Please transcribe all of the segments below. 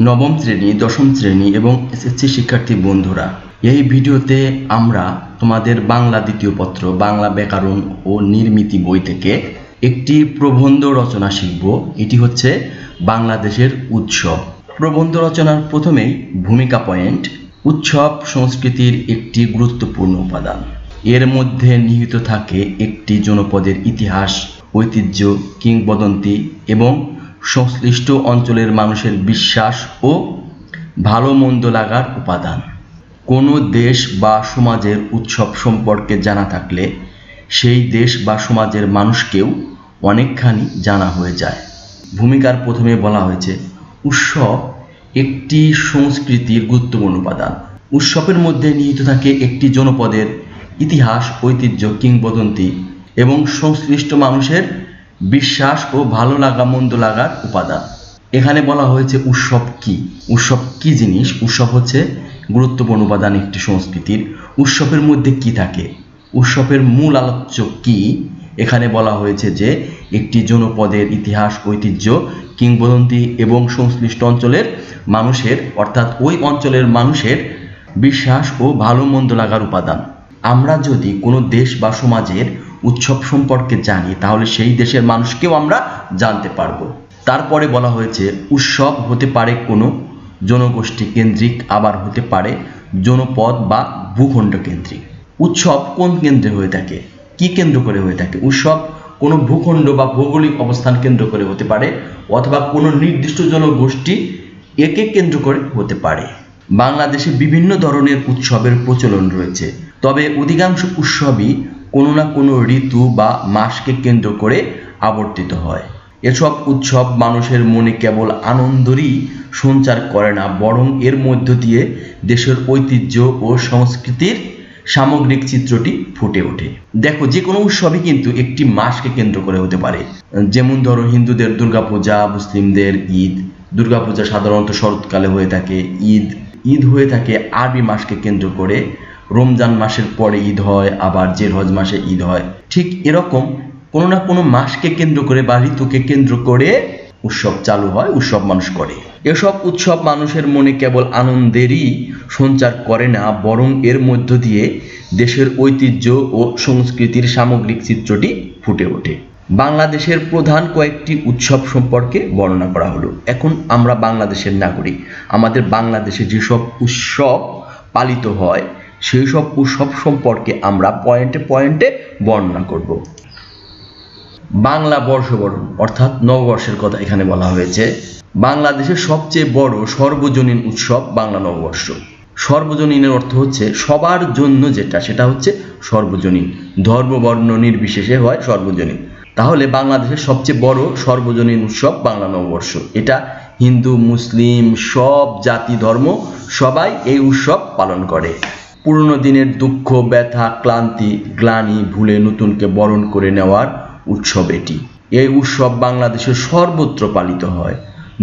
নবম শ্রেণি, দশম শ্রেণি এবং এসএসসি শিক্ষার্থী বন্ধুরা, এই ভিডিওতে আমরা তোমাদের বাংলা দ্বিতীয় পত্র, বাংলা ব্যাকরণ ও নির্মিতি বই থেকে একটি প্রবন্ধ রচনা শিখব। এটি হচ্ছে বাংলাদেশের উৎসব। প্রবন্ধ রচনার প্রথমেই ভূমিকা পয়েন্ট, উৎসব সংস্কৃতির একটি গুরুত্বপূর্ণ উপাদান। এর মধ্যে নিহিত থাকে একটি জনপদের ইতিহাস, ঐতিহ্য, কিংবদন্তি এবং সংশ্লিষ্ট অঞ্চলের মানুষের বিশ্বাস ও ভালো মন্দ লাগার উপাদান। কোনো দেশ বা সমাজের উৎসব সম্পর্কে জানা থাকলে সেই দেশ বা সমাজের মানুষকেও অনেকখানি জানা হয়ে যায়। ভূমিকার প্রথমে বলা হয়েছে, উৎসব একটি সংস্কৃতির গুরুত্বপূর্ণ উপাদান। উৎসবের মধ্যে নিহিত থাকে একটি জনপদের ইতিহাস, ঐতিহ্য, কিংবদন্তি এবং সংশ্লিষ্ট মানুষের বিশ্বাস ও ভালো লাগা, মন্দ লাগার উপাদান। এখানে বলা হয়েছে উৎসব কি? উৎসব কি জিনিস? উৎসব হচ্ছে গুরুত্বপূর্ণ উপাদান একটি সংস্কৃতির। উৎসবের মধ্যে কি থাকে? উৎসবের মূল আলোচ্য কি? এখানে বলা হয়েছে যে একটি জনপদের ইতিহাস, ঐতিহ্য, কিংবদন্তি এবং সংশ্লিষ্ট অঞ্চলের মানুষের, অর্থাৎ ওই অঞ্চলের মানুষের বিশ্বাস ও ভালো মন্দ লাগার উপাদান। আমরা যদি কোনো দেশ বা সমাজের উৎসব সম্পর্কে জানি, তাহলে সেই দেশের মানুষকেও আমরা জানতে পারব। তারপরে বলা হয়েছে, উৎসব হতে পারে কোনো জনগোষ্ঠী কেন্দ্রিক, আবার হতে পারে জনপদ বা ভূখণ্ড কেন্দ্রিক। উৎসব কোন কেন্দ্রে হয়ে থাকে? কি কেন্দ্র করে হয়ে থাকে? উৎসব কোনো ভূখণ্ড বা ভৌগোলিক অবস্থান কেন্দ্র করে হতে পারে, অথবা কোনো নির্দিষ্ট জনগোষ্ঠী একে কেন্দ্র করে হতে পারে। বাংলাদেশে বিভিন্ন ধরনের উৎসবের প্রচলন রয়েছে, তবে অধিকাংশ উৎসবই কোনো না কোনো ঋতু বা মাসকে কেন্দ্র করে আবর্তিত হয়। এসব উৎসব মানুষের মনে কেবল আনন্দরই সঞ্চার করে না, বরং এর মধ্য দিয়ে দেশের ঐতিহ্য ও সংস্কৃতির সামগ্রিক চিত্রটি ফুটে ওঠে। দেখো, যে কোনো উৎসবই কিন্তু একটি মাসকে কেন্দ্র করে হতে পারে। যেমন ধরো, হিন্দুদের দুর্গাপূজা, মুসলিমদের ঈদ। দুর্গাপূজা সাধারণত শরৎকালে হয়ে থাকে। ঈদ ঈদ হয়ে থাকে আরবি মাসকে কেন্দ্র করে রমজান মাসের পরে ঈদ হয়, আবার জেরহজ মাসে ঈদ হয়। ঠিক এরকম কোনো না কোনো মাসকে কেন্দ্র করে বা ঋতুকে কেন্দ্র করে উৎসব চালু হয়, উৎসব মানুষ করে। এসব উৎসব মানুষের মনে কেবল আনন্দেরই সঞ্চার করে না, বরং এর মধ্য দিয়ে দেশের ঐতিহ্য ও সংস্কৃতির সামগ্রিক চিত্রটি ফুটে ওঠে। বাংলাদেশের প্রধান কয়েকটি উৎসব সম্পর্কে বর্ণনা করা হলো। এখন আমরা বাংলাদেশের নাগরিক। আমাদের বাংলাদেশে যেসব উৎসব পালিত হয় সেই সব উৎসব সম্পর্কে আমরা পয়েন্টে পয়েন্টে বর্ণনা করব। বাংলা বর্ষবরণ, অর্থাৎ নববর্ষের কথা এখানে বলা হয়েছে। বাংলাদেশের সবচেয়ে বড় সর্বজনীন উৎসব বাংলা নববর্ষ। সর্বজনীনের অর্থ হচ্ছে সবার জন্য যেটা, সেটা হচ্ছে সর্বজনীন। ধর্ম, বর্ণ নির্বিশেষে হয় সর্বজনীন। তাহলে বাংলাদেশের সবচেয়ে বড় সর্বজনীন উৎসব বাংলা নববর্ষ। এটা হিন্দু, মুসলিম, সব জাতি, ধর্ম সবাই এই উৎসব পালন করে। পুরনো দিনের দুঃখ, ব্যথা, ক্লান্তি, গ্লানি ভুলে নতুনকে বরণ করে নেওয়ার উৎসব এটি। এই উৎসব বাংলাদেশের সর্বত্র পালিত হয়।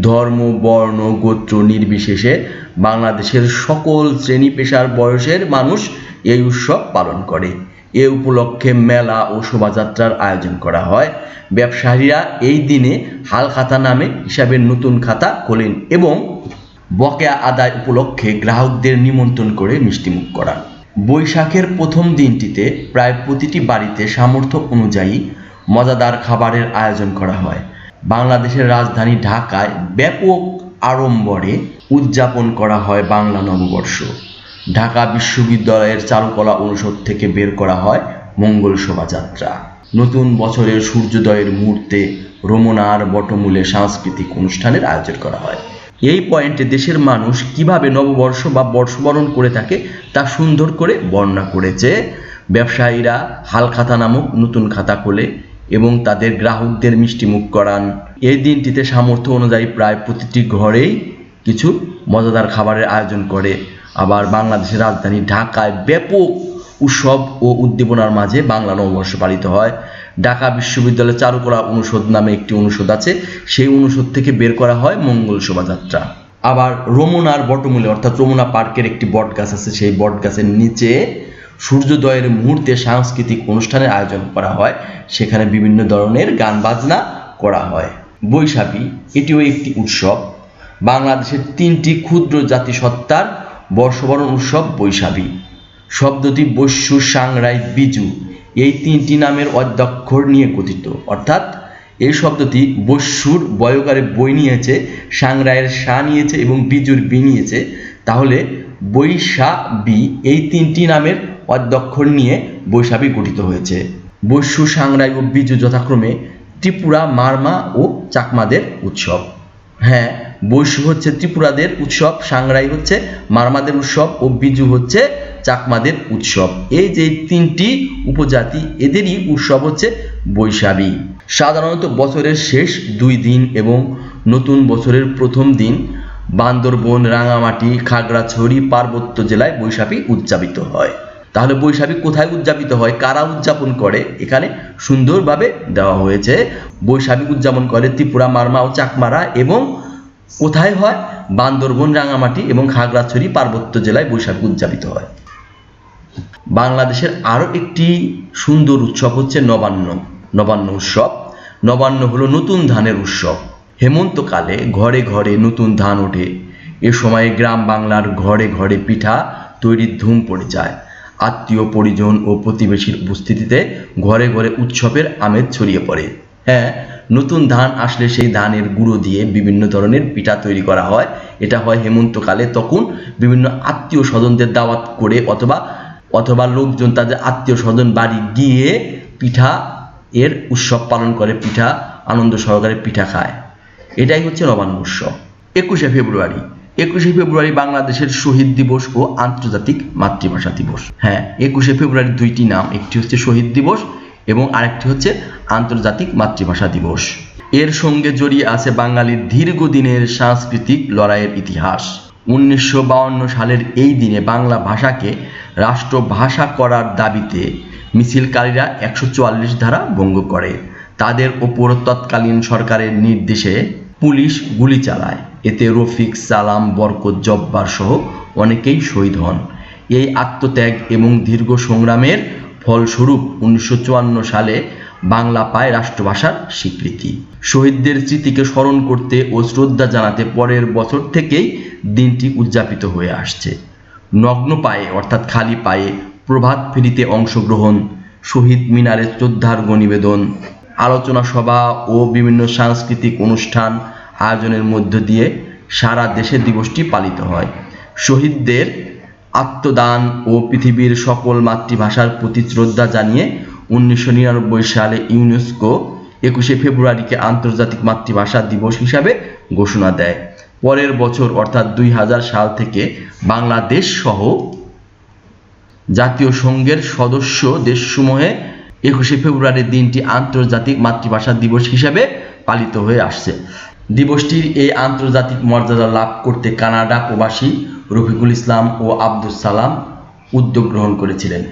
ধর্ম, বর্ণ, গোত্র নির্বিশেষে বাংলাদেশের সকল শ্রেণি পেশার বয়সের মানুষ এই উৎসব পালন করে। এ উপলক্ষে মেলা ও শোভাযাত্রার আয়োজন করা হয়। ব্যবসায়ীরা এই দিনে হাল খাতা নামে হিসাবের নতুন খাতা খোলেন এবং বকেয়া আদায় উপলক্ষে গ্রাহকদের নিমন্ত্রণ করে মিষ্টিমুখ করা। বৈশাখের প্রথম দিনটিতে প্রায় প্রতিটি বাড়িতে সামর্থ্য অনুযায়ী মজাদার খাবারের আয়োজন করা হয়। বাংলাদেশের রাজধানী ঢাকায় ব্যাপক আড়ম্বরে উদযাপন করা হয় বাংলা নববর্ষ। ঢাকা বিশ্ববিদ্যালয়ের চারুকলা অনুষদ থেকে বের করা হয় মঙ্গল শোভাযাত্রা। নতুন বছরের সূর্যোদয়ের মুহূর্তে রমনার বটমূলে সাংস্কৃতিক অনুষ্ঠানের আয়োজন করা হয়। এই পয়েন্টে দেশের মানুষ কীভাবে নববর্ষ বা বর্ষবরণ করে থাকে তা সুন্দর করে বর্ণনা করেছে। ব্যবসায়ীরা হাল খাতা নামক নতুন খাতা খোলে এবং তাদের গ্রাহকদের মিষ্টিমুখ করান। এই দিনটিতে সামর্থ্য অনুযায়ী প্রায় প্রতিটি ঘরেই কিছু মজাদার খাবারের আয়োজন করে। আবার বাংলাদেশের রাজধানী ঢাকায় ব্যাপক উৎসব ও উদ্দীপনার মাঝে বাংলা নববর্ষ পালিত হয়। ঢাকা বিশ্ববিদ্যালয়ের চারুকলা অনুষদ নামে একটি অনুষদ আছে। সেই অনুষদ থেকে বের করা হয় মঙ্গল শোভাযাত্রা। আবার রমনার বটমূলে, অর্থাৎ রমনা পার্কের একটি বট গাছ আছে, সেই বট গাছের নিচে সূর্যোদয়ের মুহূর্তে সাংস্কৃতিক অনুষ্ঠানের আয়োজন করা হয়। সেখানে বিভিন্ন ধরনের গান বাজনা করা হয়। বৈশাখী, এটিও একটি উৎসব। বাংলাদেশের তিনটি ক্ষুদ্র জাতিসত্তার বর্ষবরণ উৎসব বৈশাখী। শব্দটি বৈশ্য সাংরাই বিজু এই তিনটি নামের অধ্যক্ষর নিয়ে গঠিত অর্থাৎ এই শব্দটি বস্যুর বয়কারে বই নিয়েছে সাংরায়ের সা নিয়েছে এবং বিজুর বি নিয়েছে। তাহলে বৈশা বি এই তিনটি নামের অধ্যক্ষর নিয়ে বৈশাখী গঠিত হয়েছে। বস্যু সাংরাই ও বিজু যথাক্রমে ত্রিপুরা, মারমা ও চাকমাদের উৎসব। হ্যাঁ বৈশ্য হচ্ছে ত্রিপুরাদের উৎসব, সাংরাই হচ্ছে মারমাদের উৎসব ও বিজু হচ্ছে চাকমাদের উৎসব। এই যে তিনটি উপজাতি, এদেরই উৎসব হচ্ছে বৈশাখী। সাধারণত বছরের শেষ দুই দিন এবং নতুন বছরের প্রথম দিন বান্দরবন, রাঙামাটি, খাগড়াছড়ি, পার্বত্য জেলায় বৈশাখী উদযাপিত হয়। তাহলে বৈশাখী কোথায় উদযাপিত হয়? কারা উদযাপন করে? এখানে সুন্দরভাবে দেওয়া হয়েছে। বৈশাখী উদযাপন করে ত্রিপুরা, মারমা ও চাকমারা এবং কোথায় হয়? বান্দরবন, রাঙামাটি এবং খাগড়াছড়ি, পার্বত্য জেলায় বৈশাখী উদযাপিত হয়। বাংলাদেশের আরও একটি সুন্দর উৎসব হচ্ছে নবান্ন। নবান্ন উৎসব। নবান্ন হলো নতুন ধানের উৎসব। হেমন্তকালে ঘরে ঘরে নতুন ধান ওঠে। এ সময়ে গ্রাম বাংলার ঘরে ঘরে পিঠা তৈরির ধুম পড়ে যায়। আত্মীয়, পরিজন ও প্রতিবেশীর উপস্থিতিতে ঘরে ঘরে উৎসবের আমেজ ছড়িয়ে পড়ে। হ্যাঁ নতুন ধান আসলে সেই ধানের গুঁড়ো দিয়ে বিভিন্ন ধরনের পিঠা তৈরি করা হয়। এটা হয় হেমন্তকালে তখন বিভিন্ন আত্মীয় স্বজনদের দাওয়াত করে অথবা অথবা লোকজন, তাদের আত্মীয় স্বজন বাড়ি গিয়ে পিঠা এর উৎসব পালন করে, পিঠা, আনন্দ সহকারে পিঠা খায়। এটাই হচ্ছে নবান্ন উৎসব একুশে ফেব্রুয়ারি। একুশে ফেব্রুয়ারি বাংলাদেশের শহীদ দিবস ও আন্তর্জাতিক মাতৃভাষা দিবস। হ্যাঁ একুশে ফেব্রুয়ারির দুইটি নাম, একটি হচ্ছে শহীদ দিবস এবং আরেকটি হচ্ছে আন্তর্জাতিক মাতৃভাষা দিবস। এর সঙ্গে জড়িয়ে আছে বাঙালির দীর্ঘদিনের সাংস্কৃতিক লড়াইয়ের ইতিহাস। উনিশশো সালের এই দিনে বাংলা ভাষাকে রাষ্ট্রভাষা করার দাবিতে মিছিলকারীরা একশো চুয়াল্লিশ ধারা ভঙ্গ করে। তাদের ওপর তৎকালীন সরকারের নির্দেশে পুলিশ গুলি চালায়। এতে রফিক, সালাম, বরকত, জব্বার সহ অনেকেই শহীদ হন। এই আত্মত্যাগ এবং দীর্ঘ সংগ্রামের ফলস্বরূপ উনিশশো চুয়ান্ন সালে বাংলা পায় রাষ্ট্রভাষার স্বীকৃতি। শহীদদের স্মৃতিকে স্মরণ করতে ও শ্রদ্ধা জানাতে পরের বছর থেকেই দিনটি উদযাপিত হয়ে আসছে। নগ্ন পায়ে, অর্থাৎ খালি পায়ে, প্রভাত ফেরিতে অংশগ্রহণ, শহীদ মিনারে শ্রদ্ধার্ঘ নিবেদন আলোচনা সভা ও বিভিন্ন সাংস্কৃতিক অনুষ্ঠান আয়োজনের মধ্য দিয়ে সারা দেশে দিবসটি পালিত হয়। শহীদদের আত্মদান ও পৃথিবীর সকল মাতৃভাষার প্রতি শ্রদ্ধা জানিয়ে উনিশশো নিরানব্বই সালে ইউনেস্কো একুশে ফেব্রুয়ারিকে আন্তর্জাতিক মাতৃভাষা দিবস হিসাবে ঘোষণা দেয়। পরের বছর, অর্থাৎ দুই হাজার সাল থেকে বাংলাদেশ সহ জাতীয় সংঘের সদস্য দেশসমূহে একুশে ফেব্রুয়ারির দিনটি আন্তর্জাতিক মাতৃভাষা দিবস হিসেবে পালিত হয়ে আসছে। দিবসটির এই আন্তর্জাতিক মর্যাদা লাভ করতে কানাডা প্রবাসী রফিকুল ইসলাম ও আব্দুল সালাম উদ্যোগ গ্রহণ করেছিলেন।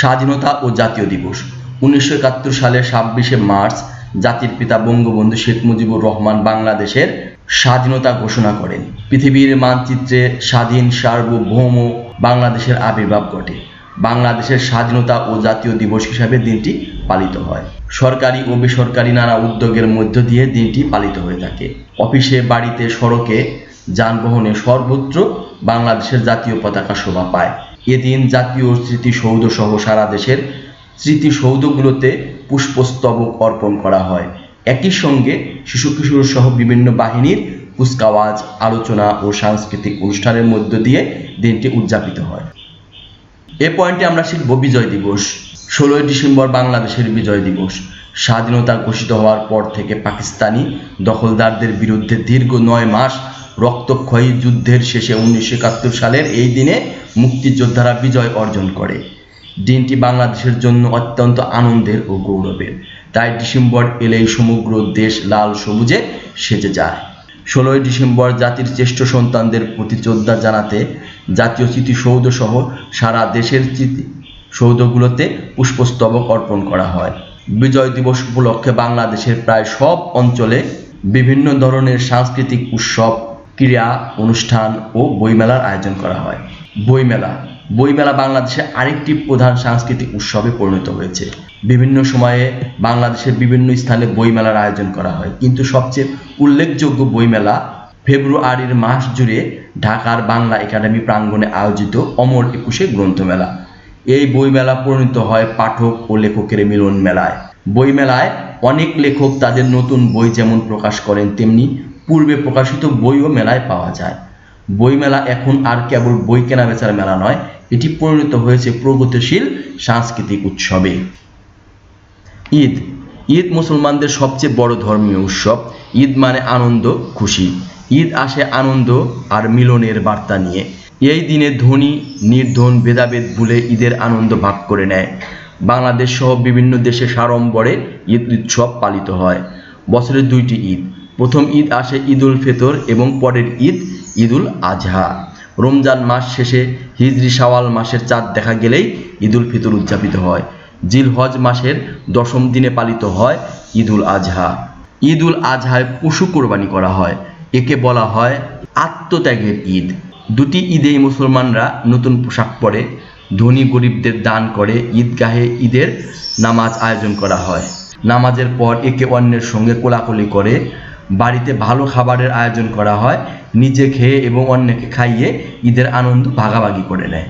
স্বাধীনতা ও জাতীয় দিবস। উনিশশো একাত্তর সালের ছাব্বিশে মার্চ জাতির পিতা বঙ্গবন্ধু শেখ মুজিবুর রহমান বাংলাদেশের স্বাধীনতা ঘোষণা করেন। পৃথিবীর মানচিত্রে স্বাধীন, সার্বভৌম বাংলাদেশের আবির্ভাব ঘটে। বাংলাদেশের স্বাধীনতা ও জাতীয় দিবস হিসাবে দিনটি পালিত হয়। সরকারি ও বেসরকারি নানা উদ্যোগের মধ্য দিয়ে দিনটি পালিত হয়ে থাকে। অফিসে, বাড়িতে, সড়কে যানবাহনে সর্বত্র বাংলাদেশের জাতীয় পতাকা শোভা পায়। এদিন জাতীয় স্মৃতিসৌধ সহ সারা দেশের স্মৃতিসৌধগুলোতে পুষ্পস্তবক অর্পণ করা হয়। একই সঙ্গে শিশু কিশোর সহ বিভিন্ন বাহিনীর কুচকাওয়াজ, আলোচনা ও সাংস্কৃতিক অনুষ্ঠানের মধ্য দিয়ে দিনটি উদযাপিত হয়। এ পয়েন্টে আমরা শিখব বিজয় দিবস। ষোলোই ডিসেম্বর বাংলাদেশের বিজয় দিবস। স্বাধীনতা ঘোষিত হওয়ার পর থেকে পাকিস্তানি দখলদারদের বিরুদ্ধে দীর্ঘ নয় মাস রক্তক্ষয়ী যুদ্ধের শেষে উনিশশো একাত্তর সালের এই দিনে মুক্তিযোদ্ধারা বিজয় অর্জন করে। দিনটি বাংলাদেশের জন্য অত্যন্ত আনন্দের ও গৌরবের। তাই ডিসেম্বর এলেই সমগ্র দেশ লাল সবুজে সেজে যায়। ষোলোই ডিসেম্বর জাতির জ্যেষ্ঠ সন্তানদের প্রতি শ্রদ্ধা জানাতে জাতীয় স্মৃতিসৌধ সহ সারা দেশের সৌধগুলোতে পুষ্পস্তবক অর্পণ করা হয়। বিজয় দিবস উপলক্ষে বাংলাদেশের প্রায় সব অঞ্চলে বিভিন্ন ধরনের সাংস্কৃতিক উৎসব, ক্রীড়া, অনুষ্ঠান ও বইমেলার আয়োজন করা হয়। বইমেলা। বইমেলা বাংলাদেশে আরেকটি প্রধান সাংস্কৃতিক উৎসবে পরিণত হয়েছে। বিভিন্ন সময়ে বাংলাদেশের বিভিন্ন স্থানে বইমেলার আয়োজন করা হয়। কিন্তু সবচেয়ে উল্লেখযোগ্য বইমেলা ফেব্রুয়ারির মাস জুড়ে ঢাকার বাংলা একাডেমি প্রাঙ্গণে আয়োজিত অমর একুশে গ্রন্থমেলা। এই বইমেলা পরিণত হয় পাঠক ও লেখকের মিলন মেলায়। বইমেলায় অনেক লেখক তাদের নতুন বই যেমন প্রকাশ করেন, তেমনি পূর্বে প্রকাশিত বইও মেলায় পাওয়া যায়। বইমেলা এখন আর কেবল বই কেনা বেচার মেলা নয়, এটি পরিণত হয়েছে প্রগতিশীল সাংস্কৃতিক উৎসবে। ঈদ। ঈদ মুসলমানদের সবচেয়ে বড় ধর্মীয় উৎসব। ঈদ মানে আনন্দ, খুশি। ঈদ আসে আনন্দ আর মিলনের বার্তা নিয়ে। এই দিনে ধনী, নির্ধন, ভেদাভেদ ভুলে ঈদের আনন্দ ভাগ করে নেয়। বাংলাদেশ সহ বিভিন্ন দেশে সাড়ম্বরে ঈদ উৎসব পালিত হয়। বছরে দুইটি ঈদ। প্রথম ঈদ আসে ঈদ উল ফিতর এবং পরের ঈদ ঈদুল আজহা। রমজান মাস শেষে হিজরি শাওয়াল মাসের চাঁদ দেখা গেলেই ঈদুল ফিতর উদযাপিত হয়। জিলহজ মাসের দশম দিনে পালিত হয় ঈদুল আজহা। ঈদুল আজহায় পশু কোরবানি করা হয়। একে বলা হয় আত্মত্যাগের ঈদ। দুটি ঈদেই মুসলমানরা নতুন পোশাক পরে, ধনী গরিবদের দান করে ঈদগাহে ঈদের নামাজ আয়োজন করা হয়। নামাজের পর একে অন্যের সঙ্গে কোলাকুলি করে বাড়িতে ভালো খাবারের আয়োজন করা হয়, নিজে খেয়ে এবং অন্যকে খাইয়ে ঈদের আনন্দ ভাগাভাগি করে নেয়।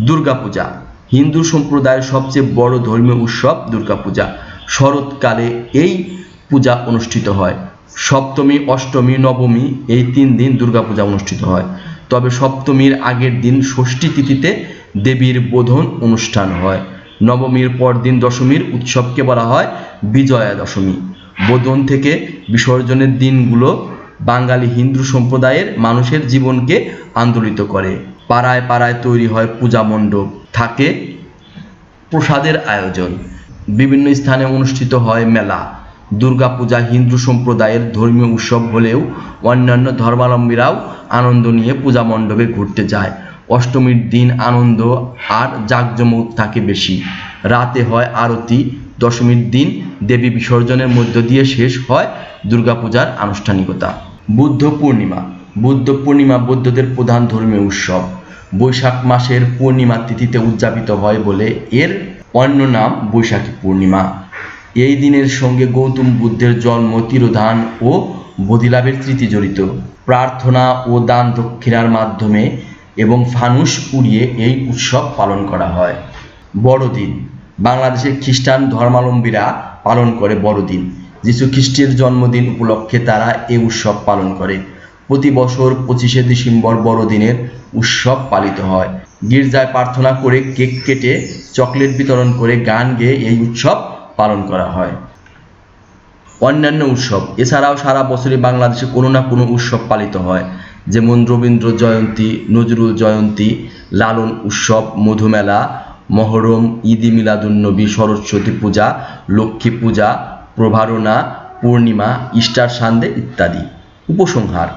দুর্গাপূজা, হিন্দু সম্প্রদায়ের সবচেয়ে বড় ধর্মীয় উৎসব দুর্গাপূজা। শরৎকালে এই পূজা অনুষ্ঠিত হয়। সপ্তমী, অষ্টমী, নবমী এই তিন দিন দুর্গাপূজা অনুষ্ঠিত হয়। তবে সপ্তমীর আগের দিন ষষ্ঠী তিথিতে দেবীর বোধন অনুষ্ঠান হয়। নবমীর পরদিন দশমীর উৎসবকে বলা হয় বিজয়া দশমী বোধন থেকে বিসর্জনের দিনগুলো বাঙালি হিন্দু সম্প্রদায়ের মানুষের জীবনকে আন্দোলিত করে। পাড়ায় পাড়ায় তৈরি হয় পূজা মণ্ডপ, থাকে প্রসাদের আয়োজন। বিভিন্ন স্থানে অনুষ্ঠিত হয় মেলা। দুর্গাপূজা হিন্দু সম্প্রদায়ের ধর্মীয় উৎসব হলেও অন্যান্য ধর্মাবলম্বীরাও আনন্দ নিয়ে পূজা মণ্ডপে ঘুরতে যায়। অষ্টমীর দিন আনন্দ আর জাঁকজমক থাকে বেশি। রাতে হয় আরতি দশমীর দিন দেবী বিসর্জনের মধ্য দিয়ে শেষ হয় দুর্গাপূজার আনুষ্ঠানিকতা। বুদ্ধ পূর্ণিমা। বুদ্ধ পূর্ণিমা বৌদ্ধদের প্রধান ধর্মীয় উৎসব। বৈশাখ মাসের পূর্ণিমা তিথিতে উদযাপিত হয় বলে এর অন্য নাম বৈশাখী পূর্ণিমা। এই দিনের সঙ্গে গৌতম বুদ্ধের জন্ম, তিরোধান ও বোধিলাভের স্মৃতি জড়িত। প্রার্থনা ও দান দক্ষিণার মাধ্যমে এবং ফানুস পুড়িয়ে এই উৎসব পালন করা হয়। বড়দিন। বাংলাদেশের খ্রিস্টান ধর্মাবলম্বীরা পালন করে বড়দিন। যীশু খ্রিস্টের জন্মদিন উপলক্ষে তারা এ উৎসব পালন করে। প্রতি বছর পঁচিশে ডিসেম্বর বড়দিনের উৎসব পালিত হয়। গির্জায় প্রার্থনা করে কেক কেটে, চকলেট বিতরণ করে গান গেয়ে এই উৎসব পালন করা হয়। অন্যান্য উৎসব, এছাড়াও সারা বছরই বাংলাদেশে কোনো না কোনো উৎসব পালিত হয়। যেমন রবীন্দ্র জয়ন্তী, নজরুল জয়ন্তী, লালন উৎসব, মধুমেলা মহরম, ঈদি মিলাদুন্নবী সরস্বতী পূজা, লক্ষ্মী পূজা, প্রভারণা, পূর্ণিমা, ইস্টার সান্দে ইত্যাদি। উপসংহার,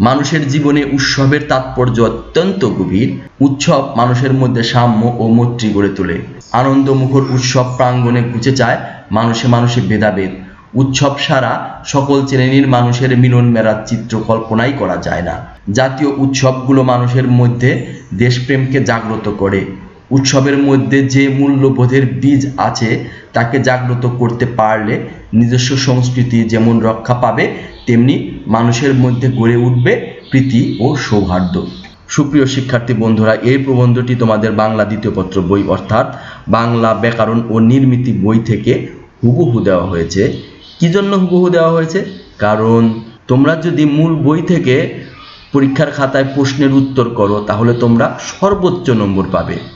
মানুষের জীবনে উৎসবের তাৎপর্য অত্যন্ত গভীর। উৎসব মানুষের মধ্যে সাম্য ও মৈত্রী গড়ে তোলে। আনন্দমুখর উৎসব প্রাঙ্গণে ঘুচে যায় মানুষে মানুষে ভেদাভেদ। উৎসব সারা সকল শ্রেণির মানুষের মিলন মেলার চিত্র কল্পনাই করা যায় না। জাতীয় উৎসবগুলো মানুষের মধ্যে দেশপ্রেমকে জাগ্রত করে। উৎসবের মধ্যে যে মূল্যবোধের বীজ আছে, তাকে জাগ্রত করতে পারলে নিজস্ব সংস্কৃতি যেমন রক্ষা পাবে, তেমনি মানুষের মধ্যে গড়ে উঠবে প্রীতি ও সৌহার্দ্য। সুপ্রিয় শিক্ষার্থী বন্ধুরা, এই প্রবন্ধটি তোমাদের বাংলা দ্বিতীয় পত্র বই অর্থাৎ বাংলা ব্যাকরণ ও নির্মিতি বই থেকে হুবহু দেওয়া হয়েছে। কি জন্য হুবহু দেওয়া হয়েছে? কারণ তোমরা যদি মূল বই থেকে পরীক্ষার খাতায় প্রশ্নের উত্তর করো, তাহলে তোমরা সর্বোচ্চ নম্বর পাবে।